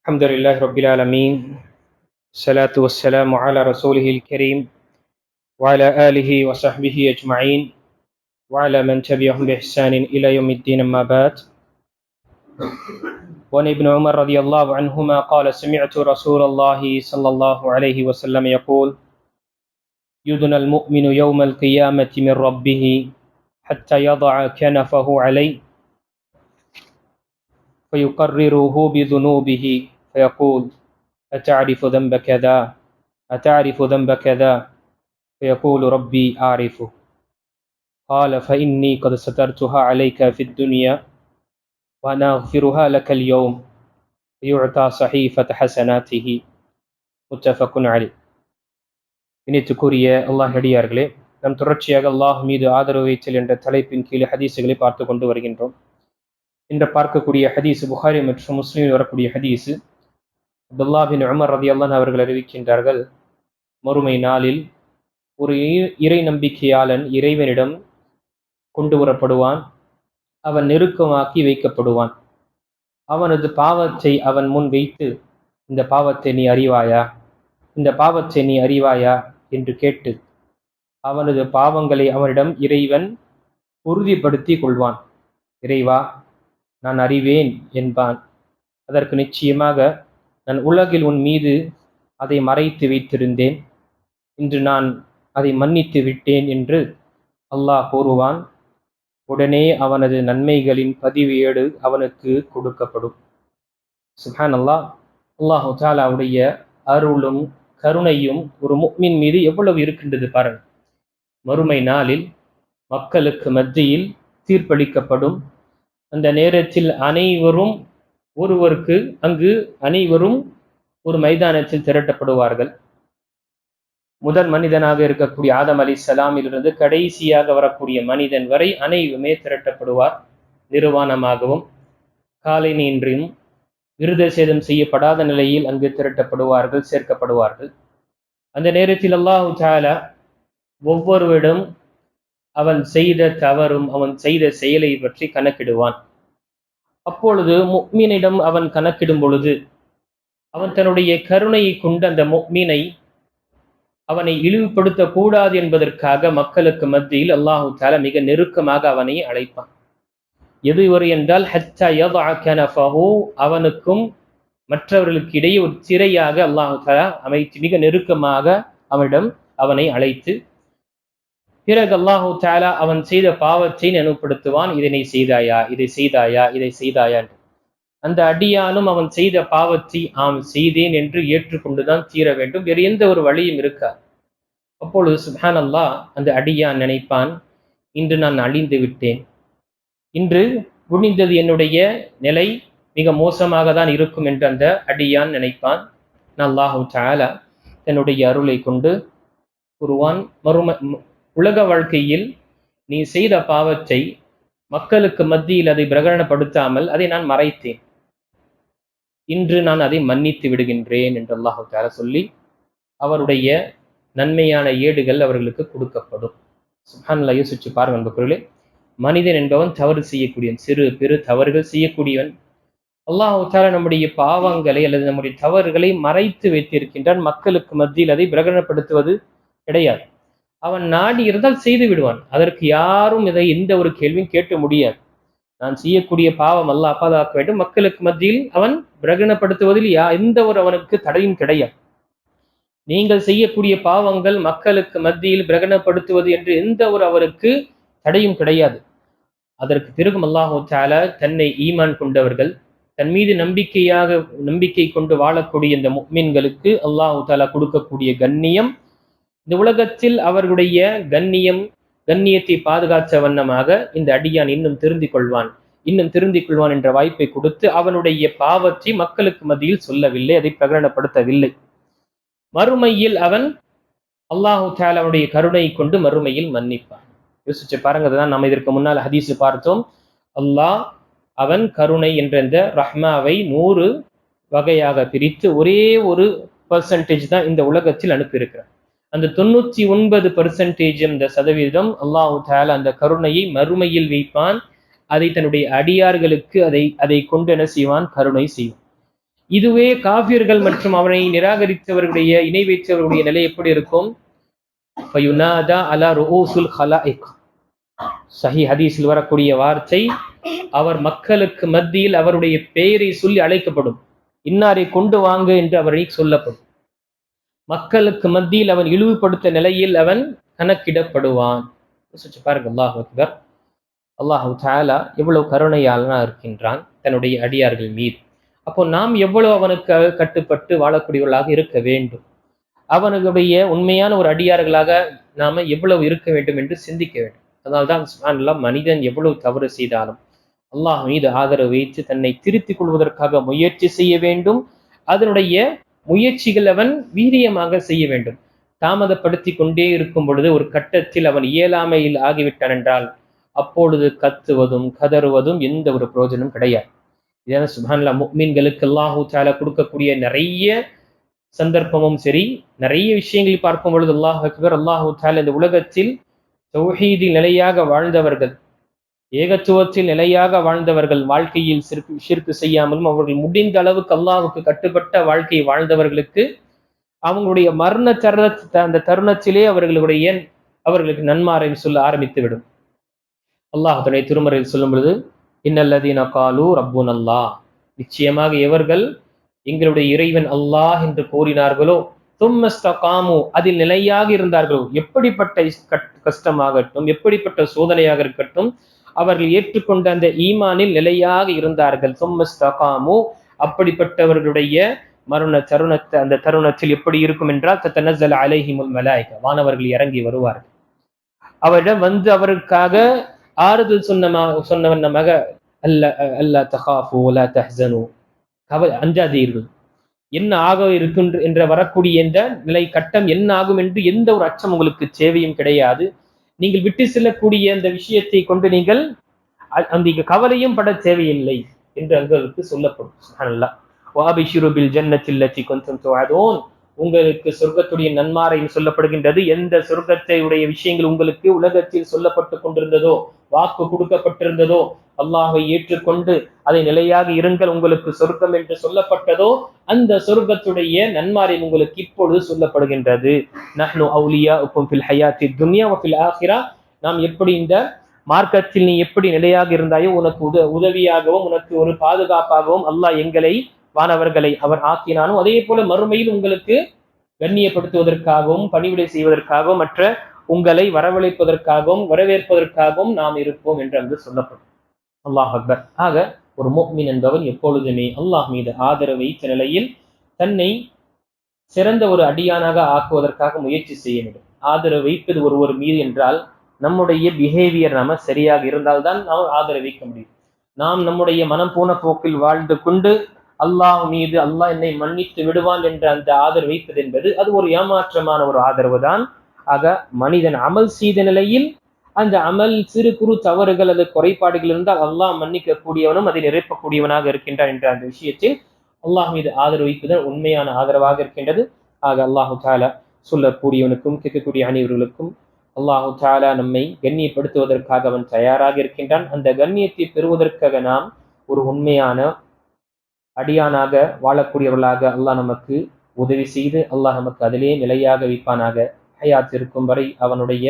الحمد لله رب العالمين الصلاة والسلام على رسوله الكريم وعلى آله وصحبه أجمعين وعلى من تبعهم بإحسان إلى يوم الدين أما بعد. وعن ابن عمر رضي الله عنهما قال سمعت رسول الله صلى الله عليه وسلم يقول يدنى المؤمن يوم القيامة من ربه حتى يضع كنفه عليه فيقرره بذنوبه فيقول أتعرف ذنب كذا أتعرف ذنب كذا فيقول ربي أعرفه قال فإني قد سترتها عليك في الدنيا وأنا أغفرها لك اليوم فيعطى صحيفة حسناته متفق عليه இணைத்துக்குரிய அல்லாஹ் அடியார்களே நம் தொடர்ச்சியாக அல்லாஹ் மீது ஆதரவு வைத்தல் என்ற தலைப்பின் கீழ் ஹதீஸுகளை பார்த்து கொண்டு வருகின்றோம் என்று பார்க்கக்கூடிய ஹதீஸ் புகாரி மற்றும் முஸ்லீமில் வரக்கூடிய ஹதீஸ் அப்துல்லா பின் உமர் ரதி அல்லான் அவர்கள் அறிவிக்கின்றார்கள் மறுமை நாளில் ஒரு இறை நம்பிக்கையாளன் இறைவனிடம் கொண்டு வரப்படுவான் அவன் நெருக்கமாக்கி வைக்கப்படுவான். அவனது பாவத்தை அவன் முன் வைத்து இந்த பாவத்தை நீ அறிவாயா? இந்த பாவத்தை நீ அறிவாயா? என்று கேட்டு அவனது பாவங்களை அவனிடம் இறைவன் உறுதிப்படுத்தி கொள்வான். இறைவா நான் அறிவேன் என்பான். அதற்கு நிச்சயமாக நான் உலகில் உன் மீது அதை மறைத்து வைத்திருந்தேன். இன்று நான் அதை மன்னித்து விட்டேன் என்று அல்லாஹ் கூறுவான். உடனே அவனது நன்மைகளின் பதிவேடு அவனுக்கு கொடுக்கப்படும். சுஹான் அல்லாஹ் அல்லாஹு தாலாவுடைய அருளும் கருணையும் ஒரு முக்மின் மீது எவ்வளவு இருக்கின்றது பாருங்கள் மறுமை நாளில் மக்களுக்கு மத்தியில் தீர்ப்பளிக்கப்படும் அந்த நேரத்தில் அனைவரும் ஒருவருக்கு அங்கு அனைவரும் ஒரு மைதானத்தில் திரட்டப்படுவார்கள். முதல் மனிதனாக இருக்கக்கூடிய ஆதம் அலி சலாமிலிருந்து கடைசியாக வரக்கூடிய மனிதன் வரை அனைவருமே திரட்டப்படுவார் நிர்வாணமாகவும். காலை நீன்றியும் விருத சேதம் செய்யப்படாத நிலையில் அங்கு திரட்டப்படுவார்கள் சேர்க்கப்படுவார்கள். அந்த நேரத்தில் அல்லாஹு தாலா ஒவ்வொருவரிடம் அவன் செய்த தவறும் அவன் செய்த செயலை பற்றி கணக்கிடுவான். அப்பொழுது முக்மீனிடம் அவன் கணக்கிடும் பொழுது அவன் தன்னுடைய கருணையை கொண்டு அந்த முக்மீனை அவனை இழிவுபடுத்த கூடாது என்பதற்காக மக்களுக்கு மத்தியில் அல்லாஹு தால மிக நெருக்கமாக அவனை அழைப்பான். எது வரை என்றால் அவனுக்கும் மற்றவர்களுக்கு இடையே ஒரு சிறையாக அல்லாஹு தாலா அமைத்து மிக நெருக்கமாக அவனிடம் அவனை அழைத்து பிறகு அல்லாஹூ தாலா அவன் செய்த பாவத்தை நினைவுபடுத்துவான் இதனை செய்தாயா? இதை செய்தாயா? இதை செய்தாயா என்று. அந்த அடியானும் அவன் செய்த பாவத்தை ஆம் செய்தேன் என்று ஏற்றுக்கொண்டுதான் தீர வேண்டும். வேறு எந்த ஒரு வழியும் இருக்கா அப்பொழுது சுஹான் அல்லா அந்த அடியான் நினைப்பான் இன்று நான் அழிந்து விட்டேன். இன்று குனிந்தது என்னுடைய நிலை மிக மோசமாக தான் இருக்கும் என்று அந்த அடியான் நினைப்பான். அல்லாஹூ தாலா தன்னுடைய அருளை கொண்டு கூறுவான் மறும உலக வாழ்க்கையில் நீ செய்த பாவத்தை மக்களுக்கு மத்தியில் அதை பிரகடனப்படுத்தாமல் அதை நான் மறைத்தேன். இன்று நான் அதை மன்னித்து விடுகின்றேன் என்று அல்லாஹு தார சொல்லி அவருடைய நன்மையான ஏடுகள் அவர்களுக்கு கொடுக்கப்படும். சுஹான்ல யோசிச்சு பாருங்க நண்பர்களே மனிதன் என்பவன் தவறு செய்யக்கூடியவன் சிறு பெரு தவறுகள் செய்யக்கூடியவன். அல்லாஹு தால நம்முடைய பாவங்களை அல்லது நம்முடைய தவறுகளை மறைத்து வைத்திருக்கின்றான். மக்களுக்கு மத்தியில் அதை பிரகடனப்படுத்துவது கிடையாது. அவன் நாடி இருந்தால் செய்து விடுவான். அதற்கு யாரும் இதை எந்த ஒரு கேள்வியும் கேட்க முடியாது. நான் செய்யக்கூடிய பாவம் அல்ல அப்பாதாக்க வேண்டும். மக்களுக்கு மத்தியில் அவன் பிரகடனப்படுத்துவதில் யா எந்த ஒரு அவனுக்கு தடையும் கிடையாது. நீங்கள் செய்யக்கூடிய பாவங்கள் மக்களுக்கு மத்தியில் பிரகடனப்படுத்துவது என்று எந்த ஒரு அவருக்கு தடையும் கிடையாது. அதற்கு பிறகும் அல்லாஹு தால தன்னை ஈமான் கொண்டவர்கள் தன் மீது நம்பிக்கையாக நம்பிக்கை கொண்டு வாழக்கூடிய இந்த முக்மீன்களுக்கு அல்லாஹு தாலா கொடுக்கக்கூடிய கண்ணியம் இந்த உலகத்தில் அவர்களுடைய கண்ணியம் கண்ணியத்தை பாதுகாத்த வண்ணமாக இந்த அடியான் இன்னும் திருந்திக் கொள்வான் இன்னும் திருந்திக் கொள்வான் என்ற வாய்ப்பை கொடுத்து அவனுடைய பாவத்தை மக்களுக்கு மத்தியில் சொல்லவில்லை அதை பிரகடனப்படுத்தவில்லை. மறுமையில் அவன் அல்லாஹு அவனுடைய கருணை கொண்டு மறுமையில் மன்னிப்பான். யோசிச்சு பாருங்க நம்ம இதற்கு முன்னால் ஹதீஸ் பார்த்தோம். அல்லாஹ் அவன் கருணை என்ற இந்த ரஹ்மாவை நூறு வகையாக பிரித்து ஒரே ஒரு பர்சன்டேஜ் தான் இந்த உலகத்தில் அனுப்பியிருக்கிறான். அந்த தொண்ணூற்றி ஒன்பது பர்சன்டேஜ் இந்த சதவீதம் அல்லாஹு தால அந்த கருணையை மறுமையில் வைப்பான். அதை தன்னுடைய அடியார்களுக்கு அதை அதை கொண்டு என்ன செய்வான்? கருணை செய்வான். இதுவே காவியர்கள் மற்றும் அவனை நிராகரித்தவர்களுடைய இணை வைத்தவர்களுடைய நிலை எப்படி இருக்கும்? சஹி ஹதீஸில் வரக்கூடிய வார்த்தை அவர் மக்களுக்கு மத்தியில் அவருடைய பெயரை சொல்லி அழைக்கப்படும். இன்னாரை கொண்டு வாங்க என்று அவரை சொல்லப்படும். மக்களுக்கு மத்தியில் அவன் இழிவுபடுத்த நிலையில் அவன் கணக்கிடப்படுவான். யோசிச்சு பாருங்க அல்லாஹ் அக்பர். அல்லாஹு தாலா எவ்வளவு கருணையாளனா இருக்கின்றான் தன்னுடைய அடியார்கள் மீது. அப்போ நாம் எவ்வளவு அவனுக்கு கட்டுப்பட்டு வாழக்கூடியவர்களாக இருக்க வேண்டும்? அவனுடைய உண்மையான ஒரு அடியார்களாக நாம எவ்வளவு இருக்க வேண்டும் என்று சிந்திக்க வேண்டும். அதனால்தான் மனிதன் எவ்வளவு தவறு செய்தாலும் அல்லாஹ் மீது ஆதரவு வைத்து தன்னை திருத்திக் கொள்வதற்காக முயற்சி செய்ய வேண்டும். அதனுடைய முயற்சிகள் அவன் வீரியமாக செய்ய வேண்டும். தாமதப்படுத்தி கொண்டே இருக்கும் பொழுது ஒரு கட்டத்தில் அவன் இயலாமையில் ஆகிவிட்டான் என்றால் அப்பொழுது கத்துவதும் கதறுவதும் எந்த ஒரு பிரயோஜனம் கிடையாது. இதான் சுபான்லா மீன்களுக்கு அல்லாஹூ தாலா கொடுக்கக்கூடிய நிறைய சந்தர்ப்பமும் சரி நிறைய விஷயங்களை பார்க்கும் பொழுது அல்லாஹ் அக்பர் அல்லாஹூ தாலா இந்த உலகத்தில் தௌஹீதில் நிலையாக வாழ்ந்தவர்கள் ஏகத்துவத்தில் நிலையாக வாழ்ந்தவர்கள் வாழ்க்கையில் சிற்கு சிற்கு செய்யாமலும் அவர்கள் முடிந்த அளவுக்கு அல்லாஹுக்கு கட்டுப்பட்ட வாழ்க்கையை வாழ்ந்தவர்களுக்கு அவங்களுடைய மரண தருண அந்த தருணத்திலே அவர்களுடைய அவர்களுக்கு நன்மாரை சொல்ல ஆரம்பித்து விடும் அல்லாஹ் திருமறையில் சொல்லும் பொழுது இன்னல்லதீன காலு ரப்பூன் அல்லாஹ் நிச்சயமாக எவர்கள் எங்களுடைய இறைவன் அல்லாஹ் என்று கூறினார்களோ தும்மஸ்தகாமு. அதில் நிலையாக இருந்தார்களோ எப்படிப்பட்ட கஷ்டமாகட்டும் எப்படிப்பட்ட சோதனையாக இருக்கட்டும் அவர்கள் ஏற்றுக்கொண்ட அந்த ஈமானில் நிலையாக இருந்தார்கள். தும்மஸ்தகாமு அப்படிப்பட்டவர்களுடைய மரண தருணத்தை அந்த தருணத்தில் எப்படி இருக்கும் என்றால் தத்தனசல் அலைஹிமுல் மலாய்க வானவர்கள் இறங்கி வருவார்கள். அவரிடம் வந்து அவருக்காக ஆறுதல் சொன்ன சொன்னவன் மக அல்ல அல்லா தஹாஃபு லா தஹ்சனு கவ அஞ்சாதீர்கள். என்ன ஆக இருக்கின்ற என்ற வரக்கூடிய இந்த நிலை கட்டம் என்ன ஆகும் என்று எந்த ஒரு அச்சம் உங்களுக்கு சேவையும் கிடையாது. நீங்கள் விட்டு செல்லக்கூடிய அந்த விஷயத்தை கொண்டு நீங்கள் அந்த கவலையும் பட தேவையில்லை என்று அங்களுக்கு சொல்லப்படும். வாபிஷுருபில் ஜன்னத்தில்லத்தி கொஞ்சம் துவாதோன் உங்களுக்கு சொர்க்கத்துடைய நன்மாரையும் சொல்லப்படுகின்றது. எந்த சொர்க்கத்தை உடைய விஷயங்கள் உங்களுக்கு உலகத்தில் சொல்லப்பட்டு கொண்டிருந்ததோ வாக்கு கொடுக்கப்பட்டிருந்ததோ அல்லாஹை ஏற்றுக்கொண்டு அதை நிலையாக இருங்கள் உங்களுக்கு சொர்க்கம் என்று சொல்லப்பட்டதோ அந்த சொர்க்கத்துடைய நன்மாரை உங்களுக்கு இப்பொழுது சொல்லப்படுகின்றது. நஹ்னு அவுலியா உப்பும் ஃபில் ஹயாத்தி துன்யா ஃபில் ஆஹிரா நாம் எப்படி இந்த மார்க்கத்தில் நீ எப்படி நிலையாக இருந்தாயோ உனக்கு உத உதவியாகவும் உனக்கு ஒரு பாதுகாப்பாகவும் அல்லாஹ் எங்களை வானவர்களை அவர் ஆக்கினானோ அதே போல மறுமையில் உங்களுக்கு கண்ணியப்படுத்துவதற்காகவும் பணிவிடை செய்வதற்காகவும் மற்ற உங்களை வரவழைப்பதற்காகவும் வரவேற்பதற்காகவும் நாம் இருப்போம் என்று அங்கு சொல்லப்படும். அல்லாஹ் அக்பர். ஆக ஒரு மோக்மின் என்பவன் எப்பொழுதுமே அல்லாஹ் மீது ஆதரவு வைத்த நிலையில் தன்னை சிறந்த ஒரு அடியானாக ஆக்குவதற்காக முயற்சி செய்ய வேண்டும். ஆதரவு வைப்பது ஒருவர் மீது என்றால் நம்முடைய பிஹேவியர் நாம சரியாக இருந்தால்தான் நாம் ஆதரவு வைக்க முடியும். நாம் நம்முடைய மனம் போன போக்கில் வாழ்ந்து கொண்டு அல்லாஹ் மீது அல்லாஹ் என்னை மன்னித்து விடுவான் என்ற அந்த ஆதரவு வைப்பது என்பது அது ஒரு ஏமாற்றமான ஒரு ஆதரவு தான். ஆக மனிதன் அமல் செய்த நிலையில் அந்த அமல் சிறு குறு தவறுகள் அல்லது குறைபாடுகள் இருந்தால் அல்லாஹ் மன்னிக்க கூடியவனும் அதை நிரப்பக்கூடியவனாக இருக்கின்றான் என்ற அந்த விஷயத்தில் அல்லாஹ் மீது ஆதரவு வைப்பதன் உண்மையான ஆதரவாக இருக்கின்றது. ஆக அல்லாஹு தாலா சொல்லக்கூடியவனுக்கும் கேட்கக்கூடிய அனைவர்களுக்கும் அல்லாஹு தாலா நம்மை கண்ணியப்படுத்துவதற்காக அவன் தயாராக இருக்கின்றான். அந்த கண்ணியத்தை பெறுவதற்காக நாம் ஒரு உண்மையான அடியானாக வாழக்கூடியவர்களாக அல்லாஹ் நமக்கு உதவி செய்து அல்லாஹ் நமக்கு அதிலே நிலையாக வைப்பானாக. ஹயாத் இருக்கும் வரை அவனுடைய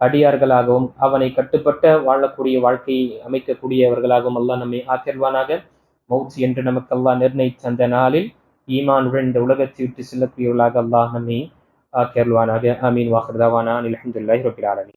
அடியார்களாகவும் அவனை கட்டுப்பட்ட வாழக்கூடிய வாழ்க்கையை அமைக்கக்கூடியவர்களாகவும் அல்லாஹ் நம்மை ஆக்கிர்வானாக மவுத் என்று நமக்கு அல்லாஹ் நிர்ணயித்த அந்த நாளில் ஈமானுடன் இந்த உலகத்தை விட்டு செல்லக்கூடியவர்களாக அல்லாஹ் நம்மை ஆக்கியல்வானாக அமீன் வாஹர்தாவானா அலமதுல்லாஹி ரபில் ஆலமி